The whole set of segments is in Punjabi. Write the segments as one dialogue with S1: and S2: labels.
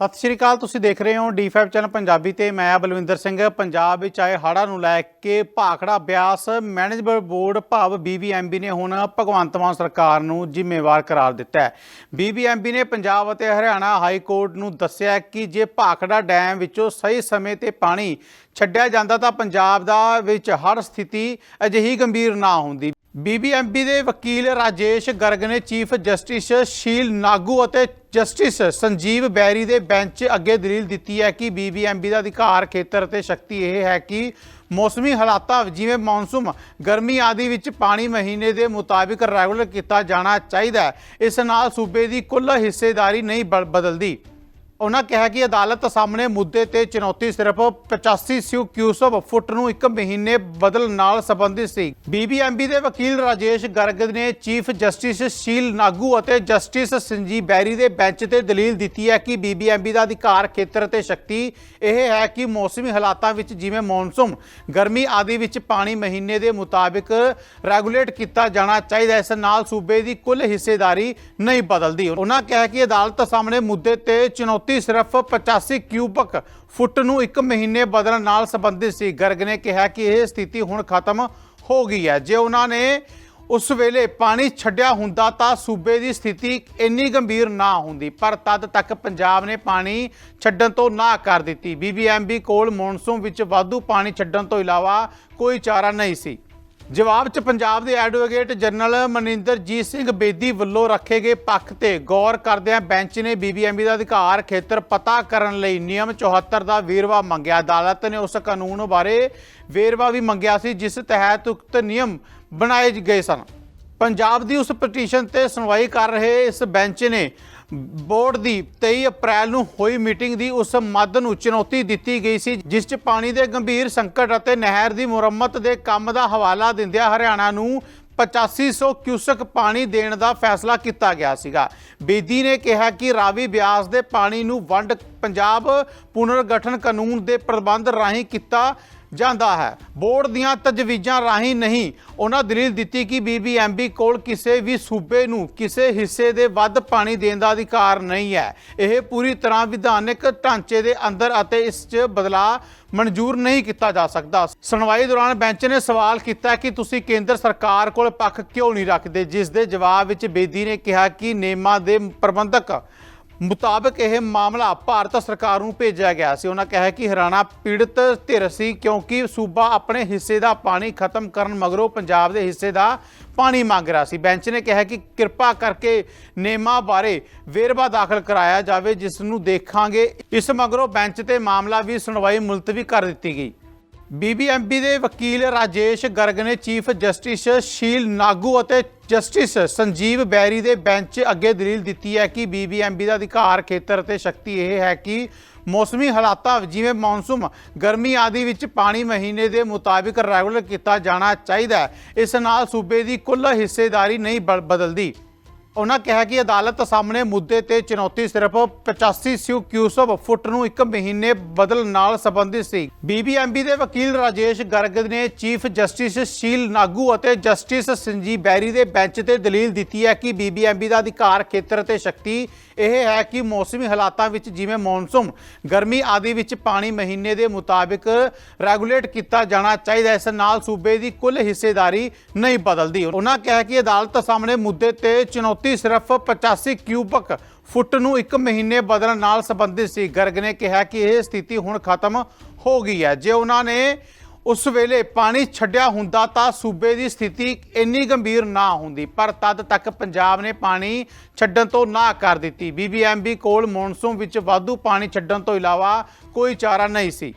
S1: ਸਤਿ ਸ਼੍ਰੀ ਅਕਾਲ, ਤੁਸੀਂ ਦੇਖ ਰਹੇ ਹੋ D5 ਚੈਨਲ ਪੰਜਾਬੀ ਤੇ ਮੈਂ ਬਲਵਿੰਦਰ ਸਿੰਘ, ਪੰਜਾਬ ਵਿੱਚ ਆਏ ਹੜ੍ਹਾਂ ਨੂੰ ਲੈ ਕੇ ਭਾਖੜਾ ਬਿਆਸ ਮੈਨੇਜਮੈਂਟ ਬੋਰਡ ਭਾਵ BBMB ਨੇ ਹੁਣ ਭਗਵੰਤ ਮਾਨ ਸਰਕਾਰ ਨੂੰ ਜ਼ਿੰਮੇਵਾਰ ਕਰਾਰ ਦਿੱਤਾ ਹੈ। BBMB ਨੇ ਪੰਜਾਬ ਅਤੇ ਹਰਿਆਣਾ ਹਾਈ ਕੋਰਟ ਨੂੰ ਦੱਸਿਆ ਕਿ ਜੇ ਭਾਖੜਾ ਡੈਮ ਵਿੱਚੋਂ ਸਹੀ ਸਮੇਂ ਤੇ ਪਾਣੀ ਛੱਡਿਆ ਜਾਂਦਾ ਤਾਂ ਪੰਜਾਬ ਦਾ ਵਿੱਚ ਹੜ੍ਹ ਸਥਿਤੀ ਅਜਿਹੀ ਗੰਭੀਰ ਨਾ ਹੁੰਦੀ। BBMB ਦੇ ਵਕੀਲ ਰਾਜੇਸ਼ ਗਰਗ ਨੇ ਚੀਫ ਜਸਟਿਸ ਸ਼ੀਲ ਨਾਗੂ ਅਤੇ ਜਸਟਿਸ ਸੰਜੀਵ ਬੈਰੀ ਦੇ ਬੈਂਚ ਅੱਗੇ ਦਲੀਲ ਦਿੱਤੀ ਹੈ ਕਿ BBMB ਦਾ ਅਧਿਕਾਰ ਖੇਤਰ ਅਤੇ ਸ਼ਕਤੀ ਇਹ ਹੈ ਕਿ ਮੌਸਮੀ ਹਾਲਾਤਾਂ ਜਿਵੇਂ ਮੌਨਸੂਨ, ਗਰਮੀ ਆਦਿ ਵਿੱਚ ਪਾਣੀ ਮਹੀਨੇ ਦੇ ਮੁਤਾਬਿਕ ਰੈਗੂਲਰ ਕੀਤਾ ਜਾਣਾ ਚਾਹੀਦਾ ਹੈ। ਇਸ ਨਾਲ ਸੂਬੇ ਦੀ ਕੁੱਲ ਹਿੱਸੇਦਾਰੀ ਨਹੀਂ ਬ- ਬਦਲਦੀ। ਉਹਨਾਂ ਕਿਹਾ ਕਿ ਅਦਾਲਤ ਸਾਹਮਣੇ ਮੁੱਦੇ ਤੇ ਚੁਣੌਤੀ ਸਿਰਫ 85 ਸਿਊ ਕਿਊਸਬ ਫੁੱਟ ਨੂੰ ਇੱਕ ਮਹੀਨੇ ਬਦਲਣ ਨਾਲ ਸੰਬੰਧਿਤ ਸੀ। BBMB ਦੇ ਵਕੀਲ ਰਾਜੇਸ਼ ਗਰਗ ਨੇ ਚੀਫ ਜਸਟਿਸ ਸ਼ੀਲ ਨਾਗੂ ਅਤੇ ਜਸਟਿਸ ਸੰਜੀਵ ਬੈਰੀ ਦੇ ਬੈਂਚ ਤੇ ਦਲੀਲ ਦਿੱਤੀ ਹੈ ਕਿ BBMB ਦਾ ਅਧਿਕਾਰ ਖੇਤਰ ਤੇ ਸ਼ਕਤੀ ਇਹ ਹੈ ਕਿ ਮੌਸਮੀ ਹਾਲਾਤਾਂ ਵਿੱਚ ਜਿਵੇਂ ਮੌਨਸੂਨ, ਗਰਮੀ ਆਦਿ ਵਿੱਚ ਪਾਣੀ ਮਹੀਨੇ ਦੇ ਮੁਤਾਬਿਕ ਰੈਗੂਲੇਟ ਕੀਤਾ ਜਾਣਾ ਚਾਹੀਦਾ ਇਸ ਨਾਲ ਸੂਬੇ ਦੀ ਕੁੱਲ ਹਿੱਸੇਦਾਰੀ ਨਹੀਂ ਬਦਲਦੀ। ਉਹਨਾਂ ਕਿਹਾ ਕਿ ਅਦਾਲਤ ਸਾਹਮਣੇ ਮੁੱਦੇ ਤੇ ਚੁਣੌਤੀ ਸਿਰਫ 85 ਕਿਊਬਿਕ ਫੁੱਟ ਨੂੰ ਇੱਕ ਮਹੀਨੇ ਬਦਲਣ ਨਾਲ ਸੰਬੰਧਿਤ ਸੀ। ਗਰਗ ਨੇ ਕਿਹਾ ਕਿ ਇਹ ਸਥਿਤੀ ਹੁਣ ਖਤਮ ਹੋ ਗਈ ਹੈ। ਜੇ ਉਹਨਾਂ ਨੇ ਉਸ ਵੇਲੇ ਪਾਣੀ ਛੱਡਿਆ ਹੁੰਦਾ ਤਾਂ ਸੂਬੇ ਦੀ ਸਥਿਤੀ ਇੰਨੀ ਗੰਭੀਰ ਨਾ ਹੁੰਦੀ, ਪਰ ਤਦ ਤੱਕ ਪੰਜਾਬ ਨੇ ਪਾਣੀ ਛੱਡਣ ਤੋਂ ਨਾ ਕਰ ਦਿੱਤੀ। ਬੀਬੀਐਮਬੀ ਕੋਲ ਮੌਨਸੂਨ ਵਿੱਚ ਵਾਧੂ ਪਾਣੀ ਛੱਡਣ ਤੋਂ ਇਲਾਵਾ ਕੋਈ ਚਾਰਾ ਨਹੀਂ ਸੀ। ਜਵਾਬ 'ਚ ਪੰਜਾਬ ਦੇ ਐਡਵੋਕੇਟ ਜਨਰਲ ਮਨਿੰਦਰਜੀਤ ਸਿੰਘ ਬੇਦੀ ਵੱਲੋਂ ਰੱਖੇ ਗਏ ਪੱਖ ਤੇ ਗੌਰ ਕਰਦਿਆਂ ਬੈਂਚ ਨੇ ਬੀਬੀਐਮਬੀ ਦਾ ਅਧਿਕਾਰ ਖੇਤਰ ਪਤਾ ਕਰਨ ਲਈ ਨਿਯਮ 74 ਦਾ ਵੇਰਵਾ ਮੰਗਿਆ। ਅਦਾਲਤ ਨੇ ਉਸ ਕਾਨੂੰਨ ਬਾਰੇ ਵੇਰਵਾ ਵੀ ਮੰਗਿਆ ਸੀ, ਜਿਸ ਤਹਿਤ ਉਕਤ ਨਿਯਮ ਬਣਾਏ ਗਏ ਸਨ। ਪੰਜਾਬ ਦੀ ਉਸ ਪਟੀਸ਼ਨ ਤੇ ਸੁਣਵਾਈ ਕਰ ਰਹੇ ਇਸ ਬੈਂਚ ਨੇ ਬੋਰਡ ਦੀ 23 ਅਪ੍ਰੈਲ ਨੂੰ ਹੋਈ ਮੀਟਿੰਗ ਦੀ ਉਸ ਮੱਦ ਨੂੰ ਚੁਣੌਤੀ ਦਿੱਤੀ ਗਈ ਸੀ, ਜਿਸ 'ਚ ਪਾਣੀ ਦੇ ਗੰਭੀਰ ਸੰਕਟ ਅਤੇ ਨਹਿਰ ਦੀ ਮੁਰੰਮਤ ਦੇ ਕੰਮ ਦਾ ਹਵਾਲਾ ਦਿੰਦਿਆਂ ਹਰਿਆਣਾ ਨੂੰ 8500 ਕਿਊਸਕ ਪਾਣੀ ਦੇਣ ਦਾ ਫੈਸਲਾ ਕੀਤਾ ਗਿਆ ਸੀਗਾ। ਬੇਦੀ ਨੇ ਕਿਹਾ ਕਿ ਰਾਵੀ ਬਿਆਸ ਦੇ ਪਾਣੀ ਨੂੰ ਵੰਡ ਪੰਜਾਬ ਪੁਨਰਗਠਨ ਕਾਨੂੰਨ ਦੇ ਪ੍ਰਬੰਧ ਰਾਹੀਂ ਕੀਤਾ ਜਾਂਦਾ ਹੈ। ਬੋਰਡ ਦੀਆਂ ਤਜਵੀਜ਼ਾਂ ਰਾਹੀਂ ਨਹੀਂ, ਉਹਨਾਂ ਦਲੀਲ ਦਿੱਤੀ ਕਿ ਬੀਬੀਐਮਬੀ ਕੋਲ ਕਿਸੇ ਵੀ ਸੂਬੇ ਨੂੰ ਕਿਸੇ ਹਿੱਸੇ ਦੇ ਵੱਧ ਪਾਣੀ ਦੇਣ ਦਾ ਅਧਿਕਾਰ ਨਹੀਂ ਹੈ। ਇਹ ਪੂਰੀ ਤਰ੍ਹਾਂ ਵਿਧਾਨਕ ਢਾਂਚੇ ਦੇ ਅੰਦਰ ਅਤੇ ਇਸ 'ਚ ਬਦਲਾਅ ਮਨਜ਼ੂਰ ਨਹੀਂ ਕੀਤਾ ਜਾ ਸਕਦਾ। ਸੁਣਵਾਈ ਦੌਰਾਨ ਬੈਂਚ ਨੇ ਸਵਾਲ ਕੀਤਾ ਕਿ ਤੁਸੀਂ ਕੇਂਦਰ ਸਰਕਾਰ ਕੋਲ ਪੱਖ ਕਿਉਂ ਨਹੀਂ ਰੱਖਦੇ? ਜਿਸ ਦੇ ਜਵਾਬ ਵਿੱਚ ਬੇਦੀ ਨੇ ਕਿਹਾ ਕਿ ਨੇਮਾਂ ਦੇ ਪ੍ਰਬੰਧਕ ਮੁਤਾਬਕ ਇਹ ਮਾਮਲਾ ਭਾਰਤ ਸਰਕਾਰ ਨੂੰ ਭੇਜਿਆ ਗਿਆ ਸੀ। ਉਹਨਾਂ ਕਿਹਾ ਕਿ ਹਰਿਆਣਾ ਪੀੜਤ ਧਿਰ ਸੀ ਕਿਉਂਕਿ ਸੂਬਾ ਆਪਣੇ ਹਿੱਸੇ ਦਾ ਪਾਣੀ ਖਤਮ ਕਰਨ ਮਗਰੋਂ ਪੰਜਾਬ ਦੇ ਹਿੱਸੇ ਦਾ ਪਾਣੀ ਮੰਗ ਰਿਹਾ ਸੀ। ਬੈਂਚ ਨੇ ਕਿਹਾ ਕਿ ਕਿਰਪਾ ਕਰਕੇ ਨੇਮਾ ਬਾਰੇ ਵੇਰਵਾ ਦਾਖਲ ਕਰਾਇਆ ਜਾਵੇ, ਜਿਸ ਨੂੰ ਦੇਖਾਂਗੇ। ਇਸ ਮਗਰੋਂ ਬੈਂਚ ਤੇ ਮਾਮਲਾ ਵੀ ਸੁਣਵਾਈ ਮੁਲਤਵੀ ਕਰ ਦਿੱਤੀ ਗਈ। ਬੀਬੀਐਮਬੀ ਦੇ ਵਕੀਲ ਰਾਜੇਸ਼ ਗਰਗ ਨੇ ਚੀਫ ਜਸਟਿਸ ਸ਼ੀਲ ਨਾਗੂ ਅਤੇ ਜਸਟਿਸ ਸੰਜੀਵ ਬੈਰੀ ਦੇ ਬੈਂਚ ਅੱਗੇ ਦਲੀਲ ਦਿੱਤੀ ਹੈ ਕਿ ਬੀਬੀਐਮਬੀ ਦਾ ਅਧਿਕਾਰ ਖੇਤਰ ਅਤੇ ਸ਼ਕਤੀ ਇਹ ਹੈ ਕਿ ਮੌਸਮੀ ਹਾਲਾਤਾਂ ਜਿਵੇਂ ਮੌਨਸੂਨ, ਗਰਮੀ ਆਦਿ ਵਿੱਚ ਪਾਣੀ ਮਹੀਨੇ ਦੇ ਮੁਤਾਬਿਕ ਰੈਗੂਲਰ ਕੀਤਾ ਜਾਣਾ ਚਾਹੀਦਾ ਹੈ। ਇਸ ਨਾਲ ਸੂਬੇ ਦੀ ਕੁੱਲ ਹਿੱਸੇਦਾਰੀ ਨਹੀਂ ਬ- ਬਦਲਦੀ। ਉਹਨਾਂ ਕਿਹਾ ਕਿ ਅਦਾਲਤ ਸਾਹਮਣੇ ਮੁੱਦੇ ਤੇ ਚੁਣੌਤੀ ਸਿਰਫ 85 ਸਿਊ ਕਿਊਸਬ ਫੁੱਟ ਨੂੰ ਇੱਕ ਮਹੀਨੇ ਬਦਲਣ ਨਾਲ ਸੰਬੰਧਿਤ ਸੀ। ਬੀਬੀਐਮਬੀ ਦੇ ਵਕੀਲ ਰਾਜੇਸ਼ ਗਰਗ ਨੇ ਚੀਫ ਜਸਟਿਸ ਸ਼ੀਲ ਨਾਗੂ ਅਤੇ ਜਸਟਿਸ ਸੰਜੀਵ ਬੈਰੀ ਦੇ ਬੈਂਚ ਤੇ ਦਲੀਲ ਦਿੱਤੀ ਹੈ ਕਿ ਬੀਬੀਐਮਬੀ ਦਾ ਅਧਿਕਾਰ ਖੇਤਰ ਤੇ ਸ਼ਕਤੀ ਇਹ ਹੈ ਕਿ ਮੌਸਮੀ ਹਾਲਾਤਾਂ ਵਿੱਚ ਜਿਵੇਂ ਮੌਨਸੂਨ, ਗਰਮੀ ਆਦਿ ਵਿੱਚ ਪਾਣੀ ਮਹੀਨੇ ਦੇ ਮੁਤਾਬਿਕ ਰੈਗੂਲੇਟ ਕੀਤਾ ਜਾਣਾ ਚਾਹੀਦਾ ਇਸ ਨਾਲ ਸੂਬੇ ਦੀ ਕੁੱਲ ਹਿੱਸੇਦਾਰੀ ਨਹੀਂ ਬਦਲਦੀ। ਉਹਨਾਂ ਕਿਹਾ ਕਿ ਅਦਾਲਤ ਸਾਹਮਣੇ ਮੁੱਦੇ ਤੇ ਚੁਣੌਤੀ ਸਿਰਫ 85 ਕਿਊਬਕ ਫੁੱਟ ਨੂੰ ਇੱਕ ਮਹੀਨੇ ਬਦਲਣ ਨਾਲ ਸੰਬੰਧਿਤ ਸੀ। ਗਰਗ ਨੇ ਕਿਹਾ ਕਿ ਇਹ ਸਥਿਤੀ ਹੁਣ ਖਤਮ ਹੋ ਗਈ ਹੈ। ਜੇ ਉਹਨਾਂ ਨੇ ਉਸ ਵੇਲੇ ਪਾਣੀ ਛੱਡਿਆ ਹੁੰਦਾ ਤਾਂ ਸੂਬੇ ਦੀ ਸਥਿਤੀ ਇੰਨੀ ਗੰਭੀਰ ਨਾ ਹੁੰਦੀ, ਪਰ ਤਦ ਤੱਕ ਪੰਜਾਬ ਨੇ ਪਾਣੀ ਛੱਡਣ ਤੋਂ ਨਾ ਕਰ ਦਿੱਤੀ। ਬੀਬੀਐਮਬੀ ਕੋਲ ਮੌਨਸੂਨ ਵਿੱਚ ਵਾਧੂ ਪਾਣੀ ਛੱਡਣ ਤੋਂ ਇਲਾਵਾ ਕੋਈ ਚਾਰਾ ਨਹੀਂ ਸੀ।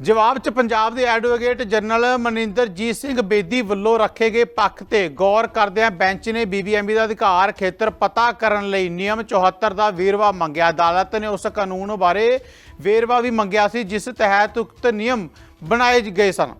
S1: ਜਵਾਬ 'ਚ ਪੰਜਾਬ ਦੇ ਐਡਵੋਕੇਟ ਜਨਰਲ ਮਨਿੰਦਰਜੀਤ ਸਿੰਘ ਬੇਦੀ ਵੱਲੋਂ ਰੱਖੇ ਗਏ ਪੱਖ ਤੇ ਗੌਰ ਕਰਦਿਆਂ ਬੈਂਚ ਨੇ ਬੀਬੀਐਮਬੀ ਦਾ ਅਧਿਕਾਰ ਖੇਤਰ ਪਤਾ ਕਰਨ ਲਈ ਨਿਯਮ 74 ਦਾ ਵੇਰਵਾ ਮੰਗਿਆ। ਅਦਾਲਤ ਨੇ ਉਸ ਕਾਨੂੰਨ ਬਾਰੇ ਵੇਰਵਾ ਵੀ ਮੰਗਿਆ ਸੀ, ਜਿਸ ਤਹਿਤ ਉਕਤ ਨਿਯਮ ਬਣਾਏ ਗਏ ਸਨ।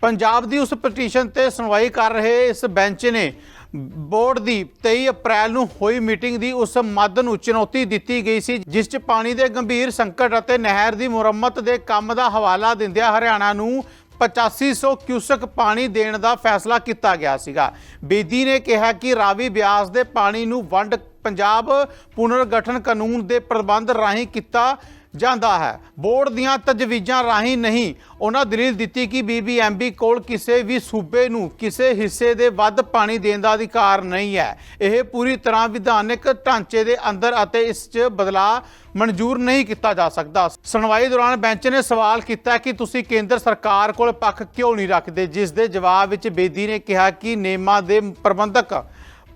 S1: ਪੰਜਾਬ ਦੀ ਉਸ ਪਟੀਸ਼ਨ ਤੇ ਸੁਣਵਾਈ ਕਰ ਰਹੇ ਇਸ ਬੈਂਚ ਨੇ ਬੋਰਡ ਦੀ 23 ਅਪ੍ਰੈਲ ਨੂੰ ਹੋਈ ਮੀਟਿੰਗ ਦੀ ਉਸ ਮੱਦ ਨੂੰ ਚੁਣੌਤੀ ਦਿੱਤੀ ਗਈ ਸੀ, ਜਿਸ 'ਚ ਪਾਣੀ ਦੇ ਗੰਭੀਰ ਸੰਕਟ ਅਤੇ ਨਹਿਰ ਦੀ ਮੁਰੰਮਤ ਦੇ ਕੰਮ ਦਾ ਹਵਾਲਾ ਦਿੰਦਿਆਂ ਹਰਿਆਣਾ ਨੂੰ 8500 ਕਿਊਸਕ ਪਾਣੀ ਦੇਣ ਦਾ ਫੈਸਲਾ ਕੀਤਾ ਗਿਆ ਸੀਗਾ। ਬੇਦੀ ਨੇ ਕਿਹਾ ਕਿ ਰਾਵੀ ਬਿਆਸ ਦੇ ਪਾਣੀ ਨੂੰ ਵੰਡ ਪੰਜਾਬ ਪੁਨਰਗਠਨ ਕਾਨੂੰਨ ਦੇ ਪ੍ਰਬੰਧ ਰਾਹੀਂ ਕੀਤਾ ਜਾਂਦਾ ਹੈ। ਬੋਰਡ ਦੀਆਂ ਤਜਵੀਜ਼ਾਂ ਰਾਹੀਂ ਨਹੀਂ, ਉਹਨਾਂ ਦਲੀਲ ਦਿੱਤੀ ਕਿ ਬੀਬੀਐਮਬੀ ਕੋਲ ਕਿਸੇ ਵੀ ਸੂਬੇ ਨੂੰ ਕਿਸੇ ਹਿੱਸੇ ਦੇ ਵੱਧ ਪਾਣੀ ਦੇਣ ਦਾ ਅਧਿਕਾਰ ਨਹੀਂ ਹੈ। ਇਹ ਪੂਰੀ ਤਰ੍ਹਾਂ ਵਿਧਾਨਕ ਢਾਂਚੇ ਦੇ ਅੰਦਰ ਅਤੇ ਇਸ 'ਚ ਬਦਲਾਅ ਮਨਜ਼ੂਰ ਨਹੀਂ ਕੀਤਾ ਜਾ ਸਕਦਾ। ਸੁਣਵਾਈ ਦੌਰਾਨ ਬੈਂਚ ਨੇ ਸਵਾਲ ਕੀਤਾ ਕਿ ਤੁਸੀਂ ਕੇਂਦਰ ਸਰਕਾਰ ਕੋਲ ਪੱਖ ਕਿਉਂ ਨਹੀਂ ਰੱਖਦੇ? ਜਿਸ ਦੇ ਜਵਾਬ ਵਿੱਚ ਬੇਦੀ ਨੇ ਕਿਹਾ ਕਿ ਨੇਮਾਂ ਦੇ ਪ੍ਰਬੰਧਕ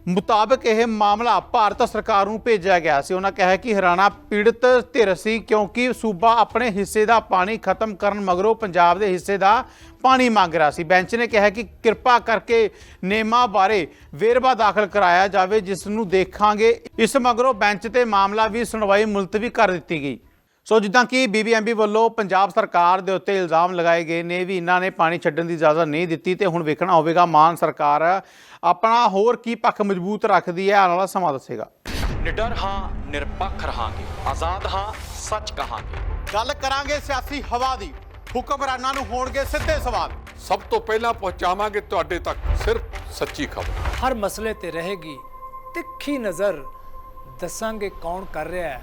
S1: ਮੁਤਾਬਕ ਇਹ ਮਾਮਲਾ ਭਾਰਤ ਸਰਕਾਰ ਨੂੰ ਭੇਜਿਆ ਗਿਆ ਸੀ। ਉਹਨਾਂ ਕਿਹਾ ਕਿ ਹਰਿਆਣਾ ਪੀੜਤ ਧਿਰ ਸੀ ਕਿਉਂਕਿ ਸੂਬਾ ਆਪਣੇ ਹਿੱਸੇ ਦਾ ਪਾਣੀ ਖਤਮ ਕਰਨ ਮਗਰੋਂ ਪੰਜਾਬ ਦੇ ਹਿੱਸੇ ਦਾ ਪਾਣੀ ਮੰਗ ਰਿਹਾ ਸੀ। ਬੈਂਚ ਨੇ ਕਿਹਾ ਕਿ ਕਿਰਪਾ ਕਰਕੇ ਨੇਮਾ ਬਾਰੇ ਵੇਰਵਾ ਦਾਖਲ ਕਰਾਇਆ ਜਾਵੇ, ਜਿਸ ਨੂੰ ਦੇਖਾਂਗੇ। ਇਸ ਮਗਰੋਂ ਬੈਂਚ ਤੇ ਮਾਮਲਾ ਵੀ ਸੁਣਵਾਈ ਮੁਲਤਵੀ ਕਰ ਦਿੱਤੀ ਗਈ। ਸੋ ਜਿੱਦਾਂ ਕਿ ਬੀਬੀਐਮਬੀ ਵੱਲੋਂ ਪੰਜਾਬ ਸਰਕਾਰ ਦੇ ਉੱਤੇ ਇਲਜ਼ਾਮ ਲਗਾਏ ਗਏ ਨੇ ਵੀ ਇਹਨਾਂ ਨੇ ਪਾਣੀ ਛੱਡਣ ਦੀ ਇਜਾਜ਼ਤ ਨਹੀਂ ਦਿੱਤੀ ਤੇ ਹੁਣ ਵੇਖਣਾ ਹੋਵੇਗਾ ਮਾਨ ਸਰਕਾਰ ਆਪਣਾ ਹੋਰ ਕੀ ਪੱਖ ਮਜ਼ਬੂਤ ਰੱਖਦੀ ਹੈ। ਆਉਣ ਵਾਲਾ ਸਮਾਂ ਦੱਸੇਗਾ।
S2: ਨਿਡਰ ਹਾਂ ਨਿਰਪੱਖ ਰਹਾਂਗੇ। ਆਜ਼ਾਦ ਹਾਂ ਸੱਚ ਕਹਾਂਗੇ।
S1: ਗੱਲ ਕਰਾਂਗੇ ਸਿਆਸੀ ਹਵਾ ਦੀ। ਹੁਕਮਰਾਨਾਂ ਨੂੰ ਹੋਣਗੇ ਸਿੱਧੇ ਸਵਾਲ।
S3: ਸਭ ਤੋਂ ਪਹਿਲਾਂ ਪਹੁੰਚਾਵਾਂਗੇ ਤੁਹਾਡੇ ਤੱਕ ਸਿਰਫ ਸੱਚੀ ਖਬਰ।
S4: ਹਰ ਮਸਲੇ ਤੇ ਰਹੇਗੀ ਤਿੱਖੀ ਨਜ਼ਰ। ਦੱਸਾਂਗੇ ਕੌਣ ਕਰ ਰਿਹਾ ਹੈ।